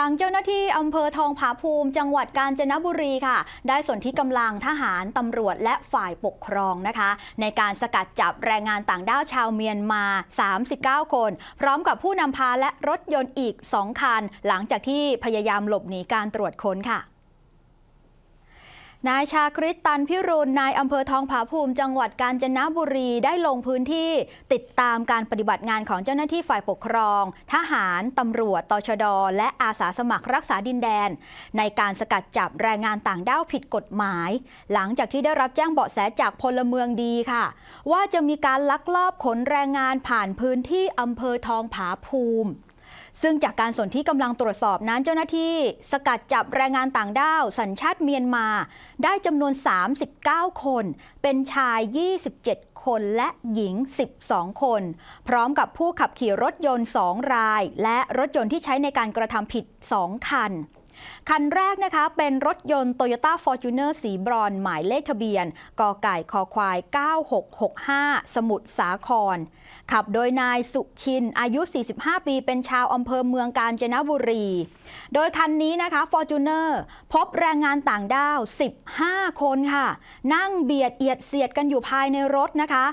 ทางเจ้าหน้าที่อำเภอทองผาภูมิ จังหวัดกาญจนบุรีค่ะ ได้ส่วนที่กำลังทหารตำรวจและฝ่ายปกครองนะคะ ในการสกัดจับแรงงานต่างด้าวชาวเมียนมา 39 คน พร้อมกับผู้นำพาและรถยนต์อีก 2 คัน หลังจากที่พยายามหลบหนีการตรวจค้นค่ะ นายชาคริตตันพิรุณนายอำเภอทองผาภูมิ จังหวัดกาญจนบุรีได้ลงพื้นที่ติดตามการปฏิบัติงานของเจ้าหน้าที่ฝ่ายปกครอง ทหารตำรวจตชด และอาสาสมัครรักษาดินแดน ในการสกัดจับแรงงานต่างด้าวผิดกฎหมาย หลังจากที่ได้รับแจ้งเบาะแสจากพลเมืองดีค่ะ ว่าจะมีการลักลอบขนแรงงานผ่านพื้นที่อำเภอทองผาภูมิ ซึ่งจากการสนที่กำลังตรวจสอบนั้นเจ้าหน้าที่สกัดจับแรงงานต่างด้าว สัญชาติเมียนมา ได้จำนวน 39 คน เป็นชาย 27 คนและหญิง 12 คน พร้อมกับผู้ขับขี่รถยนต์ 2 ราย และรถยนต์ที่ใช้ในการกระทำผิด 2 คัน คันแรกนะคะเป็นรถยนต์ Toyota Fortuner สีบรอนหมายเลขทะเบียนกไก่คอควาย 9665 สมุทรสาคร ขับโดยนายสุชิน อายุ 45 ปี เป็นชาวอำเภอเมืองกาญจนบุรี โดยคันนี้นะคะ Fortuner พบแรงงานต่างด้าว 15 คนค่ะ นั่งเบียดเอียดเสียดกันอยู่ภายในรถนะคะ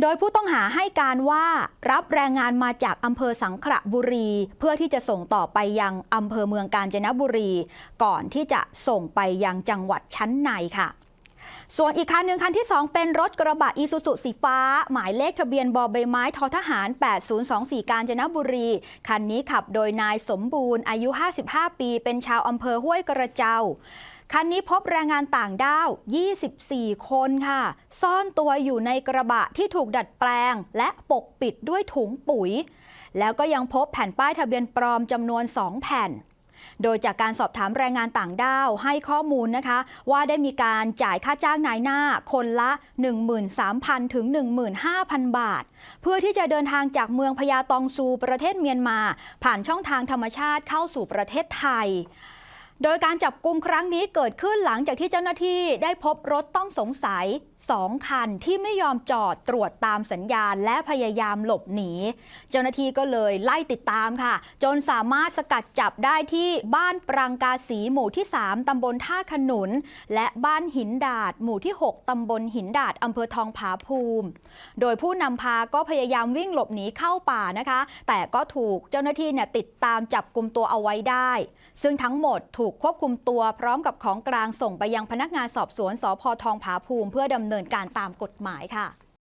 โดยผู้ต้องหาให้การว่ารับแรงงานมาจากอำเภอสังขระบุรี เพื่อที่จะส่งต่อไปยังอำเภอเมืองกาญจนบุรี ก่อนที่จะส่งไปยังจังหวัดชั้นในค่ะ ส่วนอีกคันหนึ่งคันที่ 2 เป็นรถกระบะอีซูซุสีฟ้า หมายเลขทะเบียนบอใบไม้ทอทหาร 8024 กาญจนบุรี คันนี้ขับโดยนายสมบูรณ์อายุ 55 ปี เป็นชาวอำเภอห้วยกระเจ้าคันนี้พบแรงงานต่างด้าว 24 คนค่ะ ซ่อนตัวอยู่ในกระบะที่ถูกดัดแปลง และปกปิดด้วยถุงปุ๋ย แล้วก็ยังพบแผ่นป้ายทะเบียนปลอมจำนวน 2 แผ่น โดยจากการสอบถามแรงงานต่างด้าวให้ข้อมูลนะคะ ว่าได้มีการจ่ายค่าจ้างนายหน้าคนละ 13,000 ถึง 15,000 บาท เพื่อที่จะเดินทางจากเมืองพญาตองซูประเทศเมียนมา ผ่านช่องทางธรรมชาติเข้าสู่ประเทศไทย โดยการจับกลุ่มครั้งนี้เกิดขึ้นหลังจากที่เจ้าหน้าที่ได้พบรถต้องสงสัย 2 คันที่ไม่ยอมจอดตรวจตามสัญญาณและพยายามหลบหนี เจ้าหน้าที่ก็เลยไล่ติดตามค่ะ จนสามารถสกัดจับได้ที่บ้านปรังกาสีหมู่ที่ 3ตำบลท่าขนุน และบ้านหินดาดหมู่ที่ 6ตำบลหินดาดอำเภอทองผาภูมิ โดยผู้นำพาก็พยายามวิ่งหลบหนีเข้าป่านะคะ แต่ก็ถูกเจ้าหน้าที่เนี่ยติดตามจับกลุ่มตัวเอาไว้ได้ ซึ่งทั้งหมดถูกควบคุมตัวพร้อมกับของกลางส่งไปยังพนักงานสอบสวนสพทองผาภูมิ เพื่อดำเนินการตามกฎหมายค่ะ